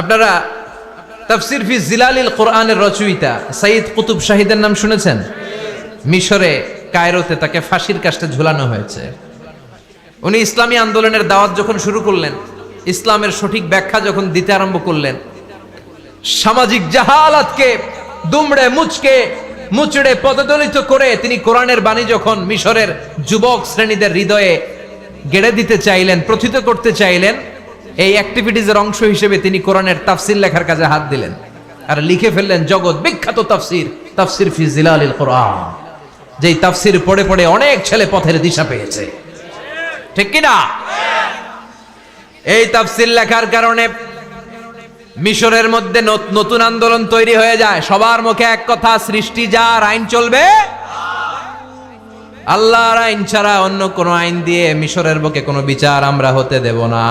আপনারা তাফসির ফি জিলালিল কোরআনের রচয়িতা সাইদ কুতুব শাহিদের নাম শুনেছেন? মিশরে, কায়রোতে তাকে ফাঁসির কাস্টে ঝুলানো হয়েছে। উনি ইসলামী আন্দোলনের দাওয়াত যখন শুরু করলেন, ইসলামের সঠিক ব্যাখ্যা যখন দিতে আরম্ভ করলেন, সামাজিক জাহালাতকে, দুমড়ে মুচকে, মুচড়ে পদদলিত করে তিনি কোরআনের বাণী যখন মিশরের যুবক শ্রেণীদের হৃদয়ে গেড়ে দিতে চাইলেন, প্রথিত করতে চাইলেন এই অ্যাক্টিভিটিজের অংশ হিসেবে তিনি কোরআনের তাফসির লেখার কাজে হাত দিলেন। আর লিখে ফেললেন, জগৎ বিখ্যাত তাফসির তাফসির ফি জিলালিল কোরআন। যেই তাফসির পড়ে পড়ে অনেক ছেলে পথের দিশা পেয়েছে। ঠিক কিনা? এই তাফসির লেখার কারণে মিশরের মধ্যে নতুন আন্দোলন তৈরি হয়ে যায়। সবার মুখে এক কথা, সৃষ্টি যার আইন চলবে, আল্লাহর আইন ছাড়া অন্য কোনো আইন দিয়ে মিশরের বুকে কোনো বিচার আমরা হতে দেব না।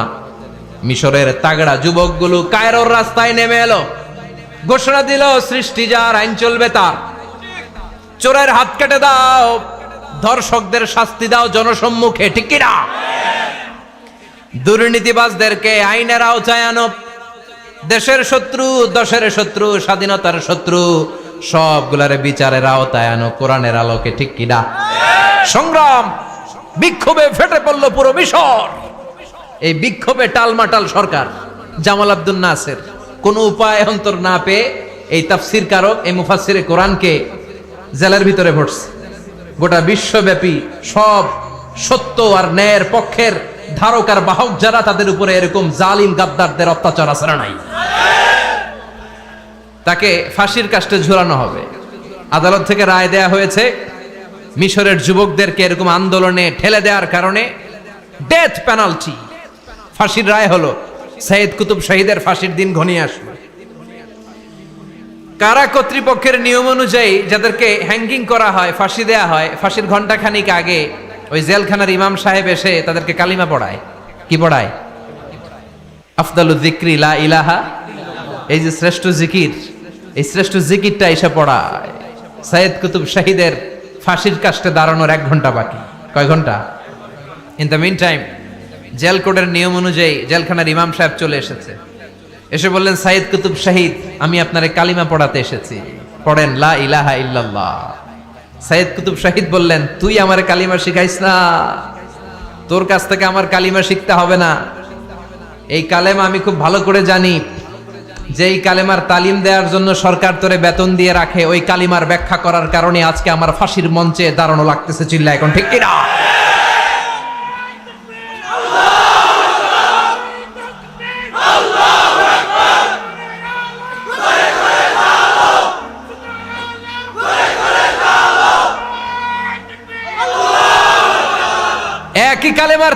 মিশরের তাগড়া যুবকগুলো কায়রোর রাস্তায় নেমে এলো। ঘোষণা দিল, সৃষ্টি যার, আইন চলবে তার। চোরের হাত কেটে দাও। ধর্ষকদের শাস্তি দাও জনসম্মুখে। ঠিক কিনা? দুর্নীতিবাজদেরকে আইনের আওতায় আনো। দেশের শত্রু, দশের শত্রু, স্বাধীনতার শত্রু, সবগুলারে বিচারের আওতায় আনো, কোরআনের আলোকে। ঠিক কিনা? সংগ্রাম বিক্ষোভে ফেটে পড়ল পুরো মিশর। এই বিক্ষোভে টালমাটাল সরকার, জামাল আব্দুল নাসের। কোনো উপায় অন্তর না পেয়ে এই তাফসির কারক, এই মুফাসিরে কোরআনকে জেলের ভিতরে ভরছে। গোটা বিশ্বব্যাপী সব সত্য আর ন্যায়ের পক্ষের ধারক আর বাহক যারা তাদের উপরে এরকম জালিম গাদ্দারদের অত্যাচার না নাই? তাকে ফাঁসির কাস্টে ঝুলানো হবে। আদালত থেকে রায় দেয়া হয়েছে, মিশরের যুবকদেরকে এরকম আন্দোলনে ঠেলে দেওয়ার কারণে ডেথ পেনাল্টি ফাঁসির রায় হলো সাইদ কুতুব শহীদের ফাঁসির দিন ঘনিয়ে আসলো। কারা কর্তৃপক্ষের নিয়ম অনুযায়ী যাদেরকে হ্যাঙ্গিং করা হয়, ফাঁসি দেয়া হয়, ফাঁসির ঘণ্টা খানিক আগে ওই জেলখানার ইমাম সাহেব এসে তাদেরকে কালিমা পড়ায়। কি পড়ায়? আফদালু জিক্রি লা ইলাহা, এই যে শ্রেষ্ঠ জিকির, এই শ্রেষ্ঠ জিকিরটা এসে পড়ায়। সাইদ কুতুব শাহিদের ফাঁসির কাস্টে দাঁড়ানোর এক ঘণ্টা বাকি। কয় ঘণ্টা in the mean time jail কোডের নিয়ম অনুযায়ী জেলখানার ইমাম সাহেব চলে এসেছে। এসে বললেন সাইদ কুতুব শাহিদ, আমি আপনারে কালিমা পড়াতে এসেছি। পড়েন, লা ইলাহা ইল্লাল্লাহ। সাইদ কুতুব শাহিদ বললেন, তুই আমার কালিমা শিখাইস না। তোর কাছ থেকে আমার কালিমা শিখতে হবে না। এই কালেমা আমি খুব ভালো করে জানি। যে এই কালেমার তালিম দেওয়ার জন্য সরকার তোরে বেতন দিয়ে রাখে, ওই কালিমার ব্যাখ্যা করার কারণে আজকে আমার ফাঁসির মঞ্চে দাঁড়ানো লাগতেছে চিল্লা এখন ঠিক কিনা একই কালেমার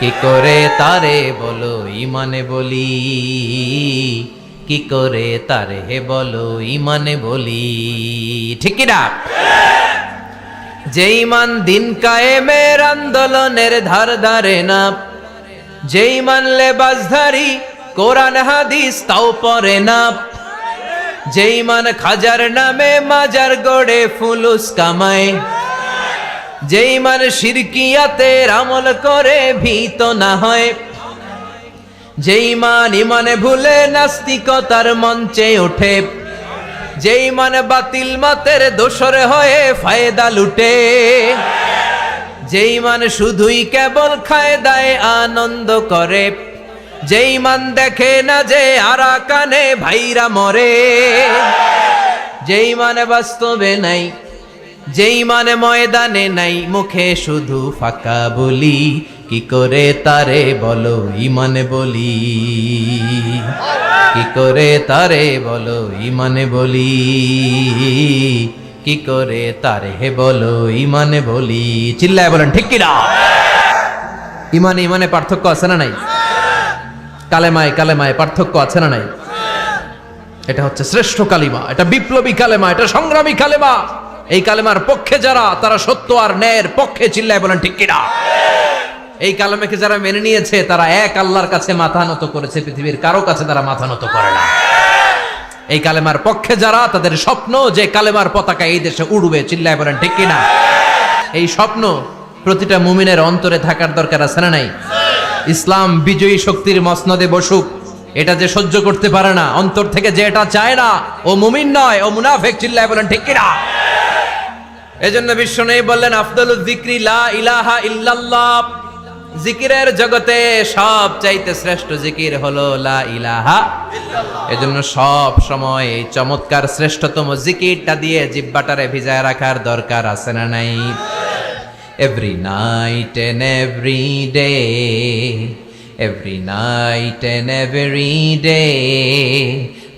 কি করে তারে বলো ইমানে বলি? কি করে তারে হে বলো ইমানে বলি? ঠিক না যে ইমান দিন কায়েমের আন্দোলনের ধার ধারে না। যেই মানলে বাজধারী কোরআন হাদিস তাও পরে না। যেই মান খাজার নামে মাজার গড়ে ফুলুস কামায়। যেই মান শিরকিয়াতের আমল করে ভীত না হয়, যেই মান ইমানে ভুলে নাস্তিকতার মঞ্চে ওঠে, যেই মান বাতিল মাতের দোসর হয়ে ফায়দা লুটে, যেই মান শুধুই কেবল খায় দায় আনন্দ করে, যেই মান দেখে না যে আরা কানে ভাইরা মরে, যেই মানে বাস্তবে নাই যেই মানে ময়দানে নাই, মুখে শুধু ফাঁকা বলি, কি করে তারে বলো ইমানে বলি? কি করে তারে বলো ইমানে বলি? কি করে তারে বলো ইমানে বলি? চিল্লায় বলেন, ঠিক কিনা? ইমানে ইমানে পার্থক্য আছে না নাই? কালেমায় কালেমায় পার্থক্য আছে না নাই? এটা হচ্ছে শ্রেষ্ঠ কালিমা, এটা বিপ্লবী কালেমা, এটা সংগ্রামী কালেমা। এই কালেমার পক্ষে যারা, তারা সত্য আর ন্যায়ের পক্ষে চিল্লায় বলেন ঠিক কিনা? এই কালেমাকে যারা মেনে নিয়েছে, তারা এক আল্লাহর কাছে মাথা নত করেছে, পৃথিবীর কারও কাছে তারা মাথা নত করে না। এই কালেমার পক্ষে যারা, তাদের স্বপ্ন যে কালেমার পতাকা এই দেশে উড়বে, চিল্লায় বলেন ঠিক কিনা? এই স্বপ্ন প্রতিটা মুমিনের অন্তরে থাকার দরকার আছে না নাই? ইসলাম বিজয়ী শক্তির মসনদে বসুক, এটা যে সহ্য করতে পারে না, অন্তর থেকে যে এটা চায় না, ও মুমিন নয়, ও মুনাফেক, চিল্লায় বলেন ঠিক কিনা? এজন্য বিশ্ব নেই বললেন, আফদল জিক্রি লা ইলাহা ইল্লাল্লাহ জিকিরের জগতে সব চাইতে শ্রেষ্ঠ জিকির হলো লা ইলাহা এজন্য সব সময় এই চমৎকার শ্রেষ্ঠতম জিকিরটা দিয়ে জিব্বাটারে ভিজায় রাখার দরকার আছে না নাই every night and every day every night and every day.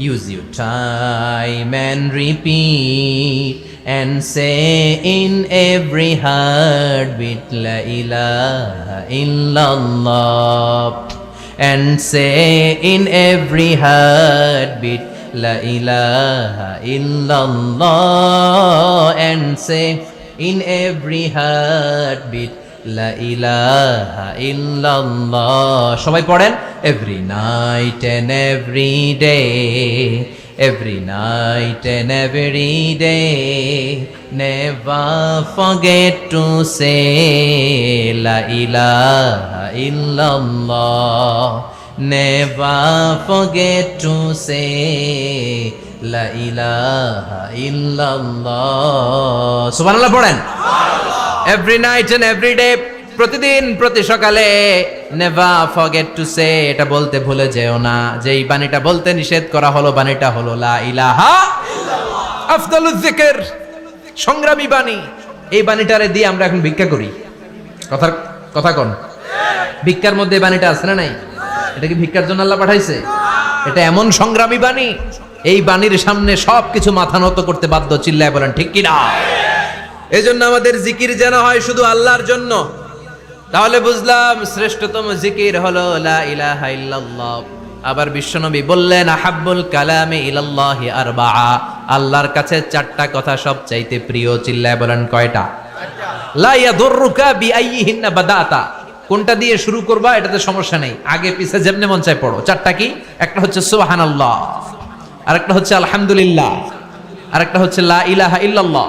use your time and repeat and say in every heartbeat La ilaha illallah and say in every heartbeat La ilaha illallah and say in every heartbeat সবাই পড়েন? Every night and every day every night and every day never forget to say never forget to say লা ইলাহা ইল্লাল্লাহ। সুবহানাল্লাহ, পড়েন? Every night and every day প্রতিদিন, প্রতি সকালে নেভার ফরগেট টু সে এটা বলতে ভুলে যেও না। যে এই বাণীটা বলতে নিষেধ করা হলো, বাণীটা হলো, লা ইলাহা আফদালুজ সংগ্রামী বাণী। এই বাণীটারে দিয়ে আমরা এখন ভিক্ষা করি। কথার কথা কোন। ভিক্ষার মধ্যে বাণীটা আছে না নাই? এটা কি ভিক্ষার জন্য আল্লাহ পাঠাইছে? এটা এমন সংগ্রামী বাণী। এই বাণীর সামনে সবকিছু মাথা নত করতে বাধ্য, চিল্লায় বলেন, ঠিক কিনা? এজন্য আমাদের জিকির যেন হয় শুধু আল্লাহর জন্য। তাহলে বুঝলাম শ্রেষ্ঠতম জিকির হলো লা ইলাহা ইল্লাল্লাহ। আবার বিশ্বনবী বললেন, আহাব্বুল কালামে ইলাল্লাহি আরবাআ। আল্লাহর কাছে চারটা কথা সবচাইতে প্রিয়, চিল্লায় বলেন কয়টা? লা ইয়াদুররুকা বিআইয়িহিন্না বাদাতা। কোনটা দিয়ে শুরু করবা, এটাতে সমস্যা নেই। আগে পিছে যেমনে মন চায় পড়ো। চারটা কি? একটা হচ্ছে সুবহানাল্লাহ, আরেকটা হচ্ছে আলহামদুলিল্লাহ, আরেকটা হচ্ছে লা ইলাহা ইল্লাল্লাহ।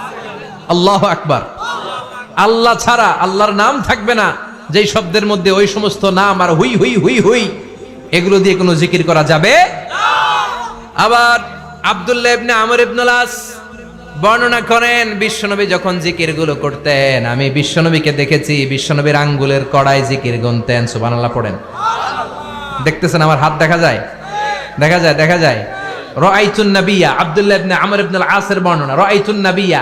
আল্লাহ আকবার। আল্লাহ ছাড়া আল্লাহর নাম থাকবে না। যেই শব্দের মধ্যে ওই সমস্ত নাম আর হুই হুই হুই হুই, এগুলো দিয়ে কোনো জিকির করা যাবে? আবার আব্দুল্লাহ ইবনে আমর ইবনুল আস বর্ণনা করেন, বিশ্বনবী যখন জিকিরগুলো করতেন, আমি বিশ্বনবীকে দেখেছি, বিশ্বনবীর আঙ্গুলের কড়াই জিকির গুনতেন, সুবহানাল্লাহ পড়েন। দেখতেছেন আমার হাত দেখা যায়? দেখা যায় দেখা যায়। রাআইতুন নাবিয়া, আব্দুল্লাহ ইবনে আমর ইবনুল আসের বর্ণনা, রাআইতুন নাবিয়া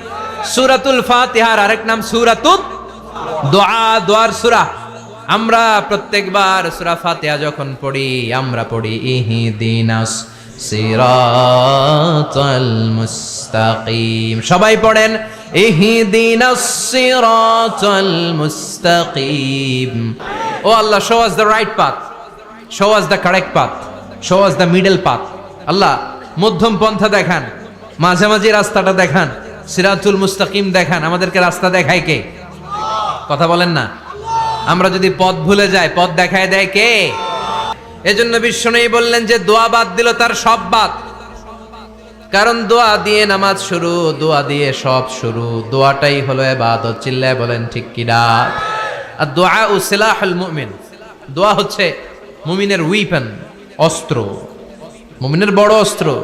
সূরাতুল ফাতিহার আরেক নাম সূরাতুত দোয়া, দোয়ার সুরা। আমরা প্রত্যেকবার সূরা ফাতিহা যখন পড়ি, আমরা পড়ি ইহদিনাস সিরাতাল মুস্তাকিম। সবাই পড়েন, ইহদিনাস সিরাতাল মুস্তাকিম। ও আল্লাহ show us the right path show us the correct path show us the middle path আল্লাহ, মধ্যম পন্থা দেখান, মাঝামাঝি রাস্তাটা দেখান। সিরাতুল মুস্তাকিম দেখান, আমাদেরকে রাস্তা দেখায় কে? কথা বলেন না। আমরা যদি পথ ভুলে যাই, পথ দেখায় দেয় কে? এজন্য বিশ্বনয়ী বললেন যে, দোয়া বাদ দিল তার সব বাদ। কারণ দোয়া দিয়ে নামাজ শুরু, দোয়া দিয়ে সব শুরু। দোয়াটাই হলো এবাদত। চিল্লায় বলেন, ঠিক কিনা আর দোয়া ও সিলাহুল মুমিন। দোয়া হচ্ছে মুমিনের উইপেন অস্ত্র। মুমিনের বড় অস্ত্র।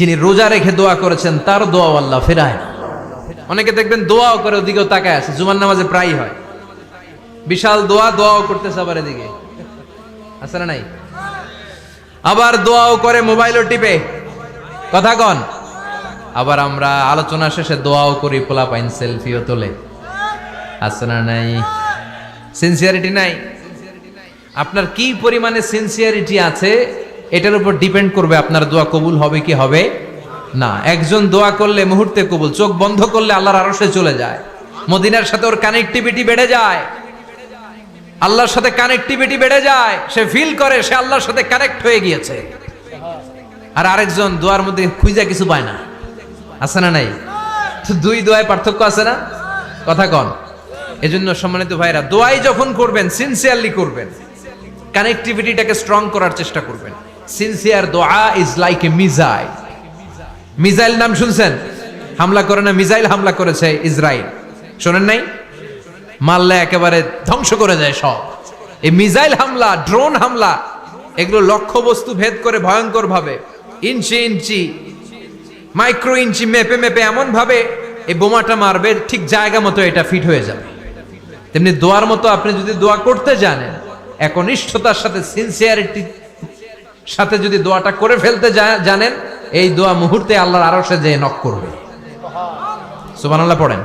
যিনি রোজা রেখে দোয়া করেছেন, তার দোয়া আল্লাহ ফেরায় না। অনেকে দেখবেন দোয়াও করে ওদিকেও তাকায় আছে, জুমার নামাজে প্রায় হয়। বিশাল দোয়া, দোয়াও করতেছে আবার এদিকে। আছে না নাই? আবার দোয়াও করে মোবাইলও টিপে। কথা কন। আবার আমরা আলোচনা শেষে দোয়াও করি পোলা পাইন সেলফিও তোলে। আছে না নাই? সিনসিয়ারিটি নাই? আপনার কি পরিমাণে সিনসিয়ারিটি আছে? এটার উপর ডিপেন্ড করবে আপনার দোয়া কবুল হবে কি হবে না। একজন দোয়া করলে মুহূর্তে কবুল, চোখ বন্ধ করলে আল্লাহর আরশে চলে যায়। মদিনার সাথে ওর কানেক্টিভিটি বেড়ে যায়। আল্লাহর সাথে কানেক্টিভিটি বেড়ে যায়, সে ফিল করে, সে আল্লাহর সাথে কানেক্ট হয়ে গিয়েছে। আর আরেকজন দোয়ার মধ্যে খুঁজা কিছু পায় না। আছে না নাই? দুই দোয়ায় পার্থক্য আছে না? কথা কন। এজন্য সম্মানিত ভাইরা দোয়াই যখন করবেন সিনসিয়ারলি করবেন। কানেক্টিভিটিটাকে স্ট্রং করার চেষ্টা করবেন। সিনসিয়ার দোয়া is like a missile missile নাম শুনছেন? হামলা করে না মিজাইল হামলা করেছে ইসরায়েল। শোনেন নাই? মারলে একেবারে ধ্বংস করে দেয় সব। এই মিজাইল হামলা ড্রোন হামলা, এগুলো লক্ষ্য বস্তু ভেদ করে ভয়ঙ্কর ভাবে ইঞ্চি ইঞ্চি মাইক্রো ইঞ্চি মেপে মেপে এমন ভাবে এই বোমাটা মারবে, ঠিক জায়গা মতো এটা ফিট হয়ে যাবে। তেমনি দোয়ার মতো আপনি যদি দোয়া করতে জানেন, একনিষ্ঠতার সাথে সিনসিয়ারিটি সাথে যদি দোয়াটা করে ফেলতে জানেন, এই দোয়া মুহূর্তে আল্লাহর আরশে যেয়ে নক করবে। সুবহানাল্লাহ পড়েন।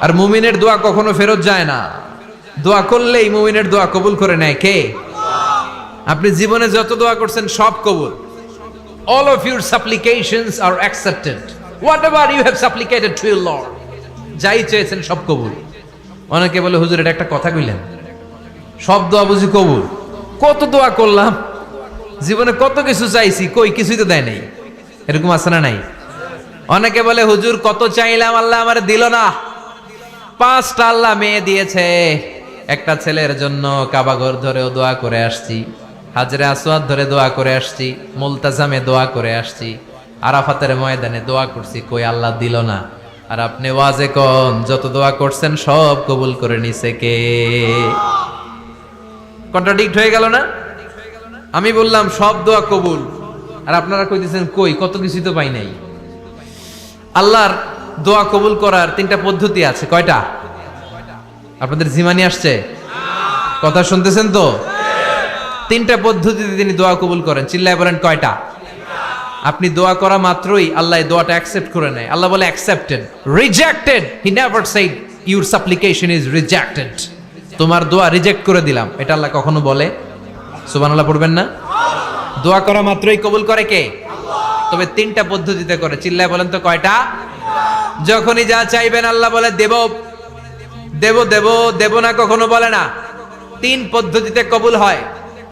আর মুমিনের দোয়া কখনো ফেরত যায় না। দোয়া করলেই মুমিনের দোয়া কবুল করে নেয় কে? আপনি জীবনে যত দোয়া করছেন সব কবুল। All of your supplications are accepted. Whatever you have supplicated to your lord, যাই চেয়েছেন সব কবুল। অনেকে বলে, হুজুর, এটা একটা কথা কইলেন। সব দোয়া বুঝি কবুল। কত দোয়া করলাম? জীবনে কত কিছু চাইছি, কই কিছুই তো দেয় নাই। এরকম আছে না নাই? অনেকে বলে, হুজুর, কত চাইলাম, আল্লাহ আমার দিল না। পাঁচটা আল্লাহ মেয়ে দিয়েছে। একটা ছেলের জন্য কাবাঘর ধরেও দোয়া করে আসছি, হাজরে আসওয়াদ ধরে দোয়া করে আসছি, মুলতাজামে দোয়া করে আসছি, আরাফাতের ময়দানে দোয়া করছি, কই আল্লাহ দিল না? আর আপনি ওয়াজে কন? যত দোয়া করছেন, সব কবুল করে নিছে কে? কন্ট্রাডিক্ট হয়ে গেল না? আমি বললাম, সব দোয়া কবুল। আর আপনারা কইতেছেন, কই, কত কিছুই তো পাই নাই। আল্লাহর দোয়া কবুল করার তিনটা পদ্ধতি আছে। কয়টা? আপনাদের জিমানি আসছে? কথা শুনতেছেন তো? তিনটা পদ্ধতিতে তিনি দোয়া কবুল করেন। চিল্লায় বলেন, কয়টা? আপনি দোয়া করা মাত্রই আল্লাহ দোয়াটা অ্যাকসেপ্ট করে নেয়। আল্লাহ বলে accepted rejected he never said your supplication is rejected তোমার দোয়া রিজেক্ট করে দিলাম। এটা আল্লাহ কখনো বলে? সুবহানাল্লাহ পড়বেন না? দোয়া করা মাত্রই কবুল করে কে? তবে তিনটা পদ্ধতিতে করে। চিল্লায় বলেন তো কয়টা? যখনই যা চাইবেন আল্লাহ বলে দেব। দেব দেব দেব না কখনো বলে না। তিন পদ্ধতিতে কবুল হয়।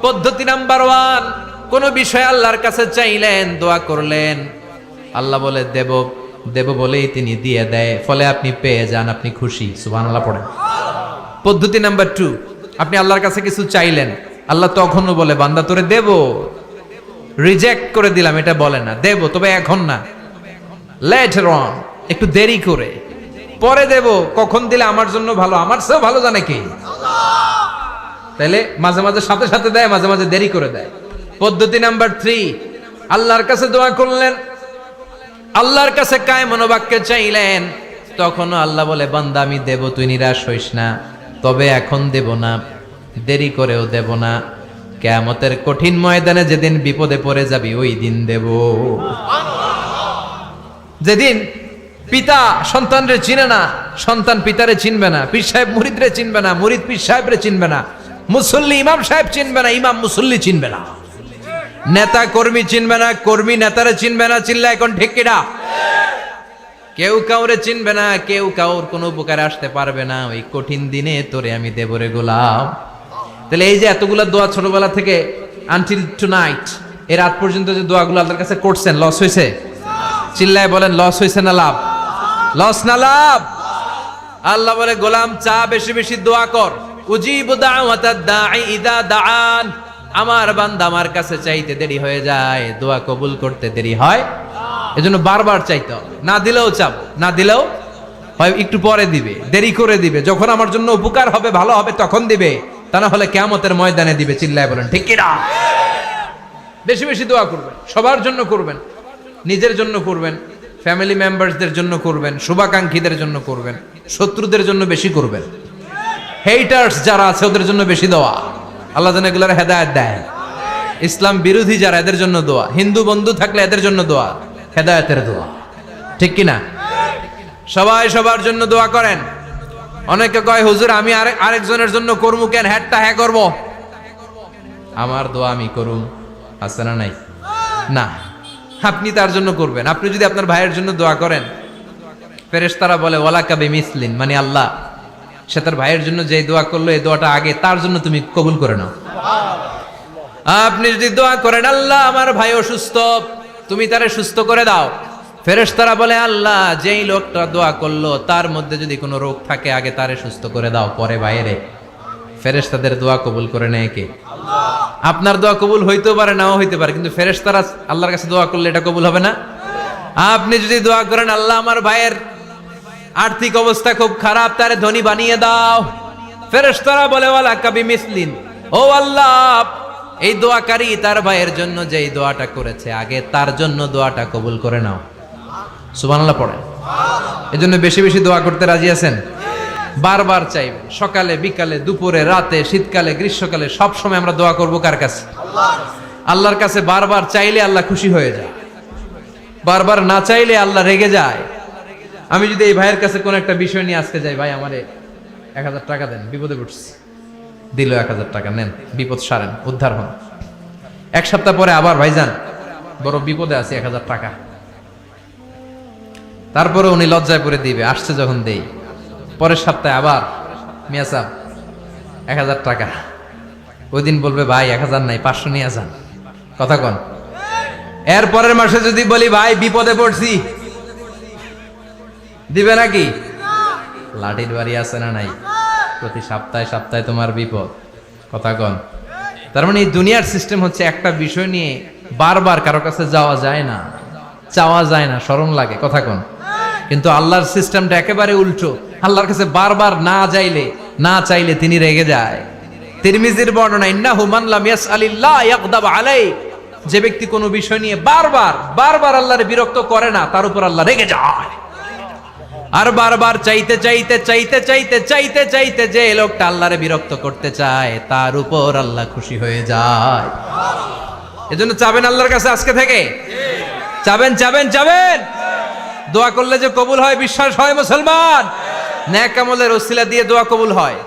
পদ্ধতি নাম্বার ওয়ান, কোন বিষয় আল্লাহর কাছে চাইলেন, দোয়া করলেন। আল্লাহ বলে দেব দেব বলেই তিনি দিয়ে দেয়। ফলে আপনি পেয়ে যান, আপনি খুশি। সুবহানাল্লাহ পড়েন। পদ্ধতি নাম্বার টু, আপনি আল্লাহর কাছে কিছু চাইলেন। আল্লাহ তখনও বলে, বান্দা, তোরে দেব। রিজেক্ট করে দিলাম, এটা বলে না। দেব, তবে এখন না। লেটার অন একটু দেরি করে। পরে দেব, কখন দিলে আমার জন্য ভালো? আমার চেয়েও ভালো জানে কি? তাইলে মাঝে মাঝে সাথে সাথে দেয়, মাঝে মাঝে দেরি করে দেয়। পদ্ধতি নাম্বার থ্রি আল্লাহর কাছে দোয়া করলেন। আল্লাহর কাছে কায় মনোবাক্যে চাইলেন। তখনও আল্লাহ বলে, বান্দা, আমি দেব, তুই নিরাশ হইস না। তবে এখন দেব না। দেরি করেও দেব না। কেয়ামতের কঠিন ময়দানে যেদিন বিপদে পড়ে যাবি, ওই দিন দেব। যেদিন পিতা সন্তানরে চিনে না, সন্তান পিতারে চিনবে না, পীর সাহেব মুরিদরে চিনবে না, মুরিদ পীর সাহেবরে চিনবে না, মুসল্লি ইমাম সাহেব চিনবে না, ইমাম মুসল্লি চিনবে না। নেতা কর্মী চিনবে না, কর্মী নেতারে চিনবে না, চিনলে এখন ঠিক কিনা কেউ কাউরে চিনবে না, কেউ কাউর কোনো উপকারে আসতে পারবে না। ওই কঠিন দিনে তোরে আমি দেবরে গোলাম। তাহলে এই যে এতগুলা দোয়া ছোটবেলা থেকে আনটিল টু নাইট এর রাত পর্যন্ত যে দোয়াগুলো আল্লাহর কাছে করছেন লস হয়েছে? চিল্লায় বলেন লস হয়েছে না লাভ? লস না লাভ? আল্লাহ বলে, গোলাম, চা বেশি বেশি দোয়া কর। দাআন। আমার বান্দা আমার কাছে চাইতে দেরি হয়ে যায়। দোয়া কবুল করতে দেরি হয়। এজন্য বারবার চাইতে না দিলেও চাপ না দিলেও হয়, একটু পরে দিবে, দেরি করে দিবে। যখন আমার জন্য উপকার হবে, ভালো হবে, তখন দিবে। তা না হলে কেমতের ময়দানে দিবে, চিল্লায় বলেন, ঠিক কিনা? বেশি বেশি দোয়া করবেন, সবার জন্য করবেন, নিজের জন্য করবেন ফ্যামিলি মেম্বারসদের জন্য করবেন, শুভাকাঙ্ক্ষীদের জন্য করবেন, শত্রুদের জন্য বেশি করবেন। হেইটার্স যারা আছে, ওদের জন্য বেশি দেওয়া আল্লাহ যেন এগুলোর হেদায়ত দেয়। ইসলাম বিরোধী যারা, এদের জন্য দোয়া। হিন্দু বন্ধু থাকলে এদের জন্য দোয়া, হেদায়তের দোয়া। ঠিক কিনা? সবাই সবার জন্য দোয়া করেন। অনেকে কয়, হুজুর, আমি আরেক আরেকজনের জন্য করব কেন? হ্যাটটা হ্যাঁ করব? আমার দোয়া আমি করুম। আছে না নাই? না। আপনি তার জন্য করবেন। আপনি যদি আপনার ভাইয়ের জন্য দোয়া করেন, ফেরেশতারা বলে ওয়ালা কাবে মিসলিন মানে আল্লাহ। সে তার ভাইয়ের জন্য যে দোয়া করল, এই দোয়াটা আগে তার জন্য তুমি কবুল করে নাও। আপনি যদি দোয়া করেন, আল্লাহ, আমার ভাই অসুস্থ, তুমি তারে সুস্থ করে দাও। ফেরেশতারা বলে, আল্লাহ, যেই লোকটা দোয়া করল, তার মধ্যে যদি কোনো রোগ থাকে, আগে তারে সুস্থ করে দাও, পরে বাইরে। ফেরেশতাদের দোয়া কবুল করে নেয় কে? আপনার দোয়া কবুল হইতেও পারে, নাও হইতে পারে, কিন্তু ফেরেশতারা আল্লাহর কাছে দোয়া করলে এটা কবুল হবে না। আপনি যদি দোয়া করেন, আল্লাহ, আমার ভাইয়ের আর্থিক অবস্থা খুব খারাপ, তারে ধনী বানিয়ে দাও। ফেরেশতারা বলে, ওয়ালা কাবি মিসলিন। ও আল্লাহ, এই দোয়াকারী তার ভাইয়ের জন্য যে এই দোয়াটা করেছে, আগে তার জন্য দোয়াটা কবুল করে নাও। সুবহানাল্লাহ পড়েন। এজন্য বেশি বেশি দোয়া করতে রাজি আছেন? বারবার চাইবেন সকালে, বিকালে, দুপুরে, রাতে, শীতকালে, গ্রীষ্মকালে, সব সময় আমরা দোয়া করব কার কাছে? আল্লাহর কাছে বারবার চাইলে আল্লাহ খুশি হয়ে যায়। বারবার না চাইলে আল্লাহ রেগে যায়। আমি যদি এই ভাইয়ের কাছে কোন একটা বিষয় নিয়ে আজকে যাই, ভাই আমারে এক হাজার টাকা দেন, বিপদে পড়ছি। দিল এক হাজার টাকা, নেন, বিপদ সারেন, উদ্ধার হন। এক সপ্তাহ পরে আবার ভাইজান, বড় বিপদে আছে, এক হাজার টাকা। তারপরে উনি লজ্জায় পড়ে দিবে, আসছে যখন দেই। পরের সপ্তাহে আবার, মিয়া সাহ, এক হাজার টাকা। ওই দিন বলবে, ভাই, এক হাজার নাই, পাঁচশো নিয়ে যান। কথা কন। এর পরের মাসে যদি বলি, ভাই, বিপদে পড়ছি। দিবে নাকি? লাঠির বাড়ি আছে না নাই? প্রতি সপ্তাহে সপ্তাহে তোমার বিপদ। কথা কন। তার মানে এই দুনিয়ার সিস্টেম হচ্ছে একটা বিষয় নিয়ে বারবার কারও কাছে যাওয়া যায় না। চাওয়া যায় না স্মরণ লাগে। কথা কন। কিন্তু আল্লাহর সিস্টেমটা একেবারে উল্টো। আল্লাহর কাছে বারবার না যাইলে, না চাইলে তিনি রেগে যায়। তিরমিজির বর্ণনা, ইন্নাহু মান লাম ইয়াগদাব আলাই যে ব্যক্তি কোনো বিষয় নিয়ে বারবার বারবার আল্লাহর বিরক্ত করে না, তার উপর আল্লাহ রেগে যায়। আর বারবার চাইতে চাইতে চাইতে চাইতে চাইতে চাইতে যে লোকটা আল্লাহরে বিরক্ত করতে চায়, তার উপর আল্লাহ খুশি হয়ে যায়। এজন্য চাবেন আল্লাহর কাছে আজকে থেকে? চাবেন চাবেন চাবেন! দোয়া করলে যে কবুল হয়, বিশ্বাস হয় মুসলমান? ন্যাক আমলের ওসিলা দিয়ে দোয়া কবুল হয়।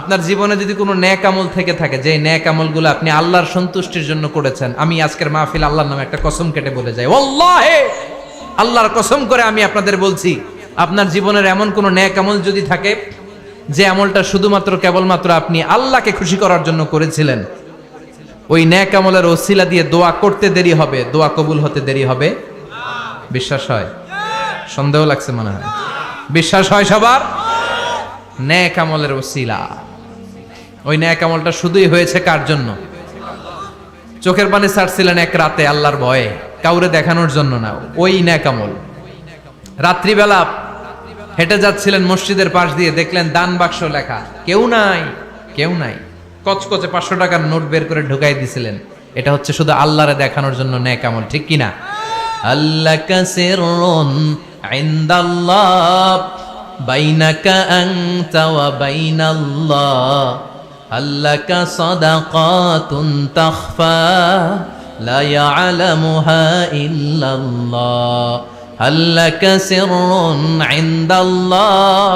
আপনার জীবনে যদি কোনো ন্যাক আমল থেকে থাকে যে ন্যাক আমলগুলো আপনি আল্লাহর সন্তুষ্টির জন্য করেছেন, আমি আজকের মাহফিল আল্লাহর নামে একটা কসম কেটে বলে যাই। ওল্লাহে আল্লাহর কসম করে আমি আপনাদের বলছি, আপনার জীবনের এমন কোনো ন্যাক আমল যদি থাকে, যে আমলটা শুধুমাত্র কেবলমাত্র আপনি আল্লাহকে খুশি করার জন্য করেছিলেন, ওই ন্যাক আমলের ওসিলা দিয়ে দোয়া করতে দেরি হবে, দোয়া কবুল হতে দেরি হবে। বিশ্বাস হয়? সন্দেহ লাগছে মনে হয়। বিশ্বাস হয় সবার? ন্যাক আমলের ওসিলা। ওই ন্যাক আমলটা শুধুই হয়েছে কার জন্য? চোখের পানি ছাড়ছিলেন এক রাতে আল্লাহর ভয়ে। কাউরে দেখানোর জন্য না, ওই ন্যাক আমল। রাত্রিবেলা হেঁটে যাচ্ছিলেন মসজিদের পাশ দিয়ে, দেখলেন দান বাক্স লেখা। কেউ নাই কেউ নাই। কচকচে পাঁচশো টাকার নোট বের করে ঢুকাই দিছিলেন। এটা হচ্ছে শুধু আল্লাহরে দেখানোর জন্য ন্যাক আমল, ঠিক কিনা? আল্লাহ কাসিরুন ইনদাল্লাহ, বাইনাকা আনতা ওয়া বাইনাল্লাহ। আল্লাকা সাদাকাতুন তাখফা, লা ইয়ালামুহা ইল্লাল্লাহ। আল্লাকা সিররুন ইনদাল্লাহ,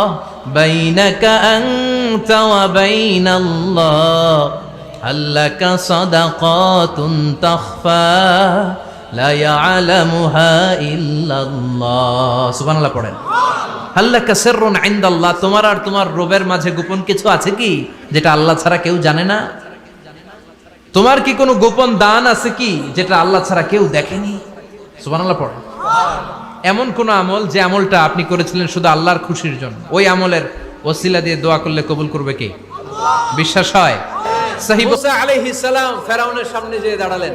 বাইনাকা আনতা ওয়া বাইনাল্লাহ। আল্লাকা সাদাকাতুন তাখফা সুবহানাল্লাহ পড়েন। আল্লাহ কাসেরুন ইনদাল্লাহ। তোমার আর তোমার রবের মাঝে গোপন কিছু আছে কি, যেটা আল্লাহ ছাড়া কেউ জানে না? তোমার কি কোনো গোপন দান আছে কি, যেটা আল্লাহ ছাড়া কেউ দেখেনি? সুবহানাল্লাহ পড়েন। এমন কোন আমল যে আমলটা আপনি করেছিলেন শুধু আল্লাহর খুশির জন্য? ওই আমলের ওসিলা দিয়ে দোয়া করলে কবুল করবে কে? বিশ্বাস হয়? সাহিব আলাইহিস ফেরাউনের সামনে যেয়ে দাঁড়ালেন।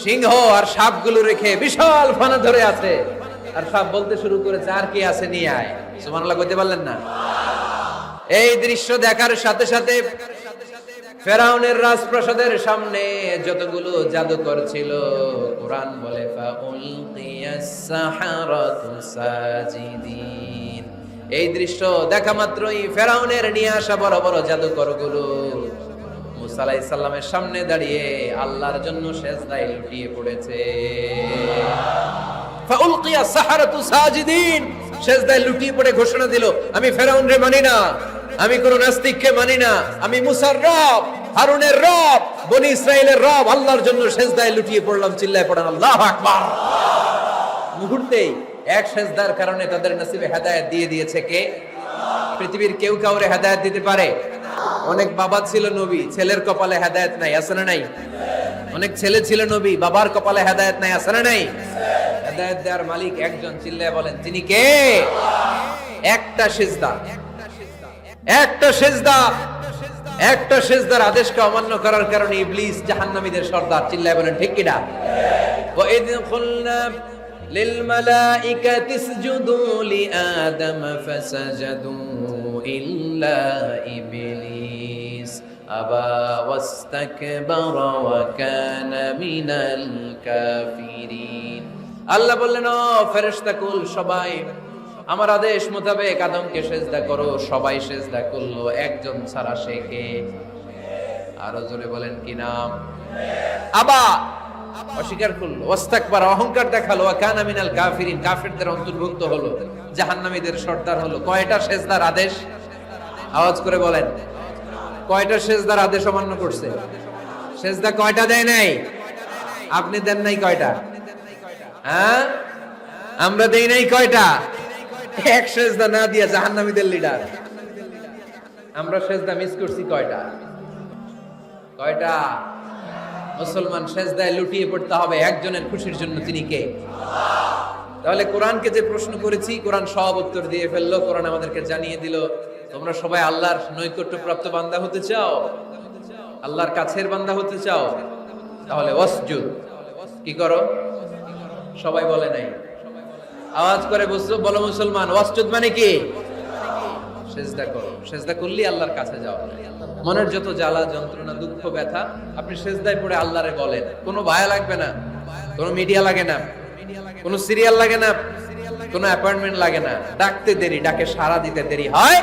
সিংহ আর সাপগুলো রেখে বিশাল ফানা ধরে আছে। আর সাপ বলতে শুরু করেছে আর কি আছে নিয়ে আয়। সুবহানাল্লাহ কইতে পারলেন না? এই দৃশ্য দেখার সাথে সাথে ফেরাউনের রাজপ্রাসাদের সামনে যতগুলো জাদুকর ছিল, কোরআন বলে এই দৃশ্য দেখা মাত্রই ফেরাউনের নিয়ে আসা বড় বড় জাদুকরগুলো সালামের সামনে দাঁড়িয়ে আল্লাহর জন্য সেজদায় লুটিয়ে পড়েছে। আমি কোন নাস্তিককে মানি না, আমি মুসার রব, হারুনের রব, বনি ইসরায়েলের রব, আল্লাহর জন্য লুটিয়ে পড়লাম, চিল্লায় পড়ান, আল্লাহ মুহূর্তেই এক সেজদার কারণে তাদের নসিবে হেদায়েত দিয়ে দিয়েছে কে? পৃথিবীর কেউ কাউরে হেদায়েত দিতে পারে? অনেক বাবা ছিল নবী, ছেলের কপালে হেদায়ত নাই, আছে না নাই? অনেক ছেলে ছিল নবী, বাবার কপালে হেদায়ত নাই, আছে না নাই? হেদায়ত দেওয়ার মালিক একজন, চিল্লায় বলেন তিনি কে? একটা সিজদা। একটা সিজদা। একটা সিজদার আদেশকে অমান্য করার কারণে ইবলিস জাহান্নামীদের সর্দার, চিল্লায় বলেন, ঠিক কিনা? ইদিন খুলনা লিল মালাইকাতি ইসজুদু লি আদম ফাসাজাদু। إلا إبليس أبى واستكبر وكان من الكافرين আল্লাহ বললেন ও ফেরেশতা কুল সবাই আমার আদেশ মোতাবেক আদমকে সেজদা করো সবাই সেজদা করলো একজন ছাড়া সে কে আরো জোরে বলেন কি নাম আবা অস্বীকার করল। ওয়াস্তাকবার অহংকার দেখাল ওয়া কানা কাফিরিন, কাফিরদের অন্তর্ভুক্ত হলো। জাহান্নামীদের সর্দার হলো। কয়টা সেজদার আদেশ? আওয়াজ করে বলেন। কয়টা সেজদার আদেশ অমান্য করছে? সেজদা কয়টা দেয় নাই? আপনি দেন নাই কয়টা? হ্যাঁ? আমরা দেই নাই কয়টা? এক সেজদা না দিয়া জাহান্নামীদের লিডার। আমরা সেজদা মিস করছি কয়টা? কয়টা? মুসলমান সেজদায় লুটিয়ে পড়তে হবে, একজনের খুশির জন্য তিনি কে? তাহলে কোরআনকে যে প্রশ্ন করেছি, কোরআন সব উত্তর দিয়ে ফেলল, কোরআন আমাদেরকে জানিয়ে দিল, তোমরা সবাই আল্লাহর নৈকট্য প্রাপ্ত বান্দা হতে চাও? আল্লাহর কাছের বান্দা হতে চাও? তাহলে ওয়াসজুদ। কি করো? সবাই বলে নাই। আওয়াজ করে বসছো, বলো মুসলমান, ওয়াসজুদ মানে কি? সেজদা করো। সেজদা করলেই আল্লাহর কাছে যাওয়া মনের যত জ্বালা, যন্ত্রণা, দুঃখ, ব্যথা, আপনি সেজদায় পড়ে আল্লাহরে বলেন। কোনো ভায়া লাগবে না, কোনো মিডিয়া লাগে না, কোনো সিরিয়াল লাগে না, কোনো অ্যাপয়েন্টমেন্ট লাগে না। ডাকতে দেরি, ডাকে সারা দিতে দেরি হয়।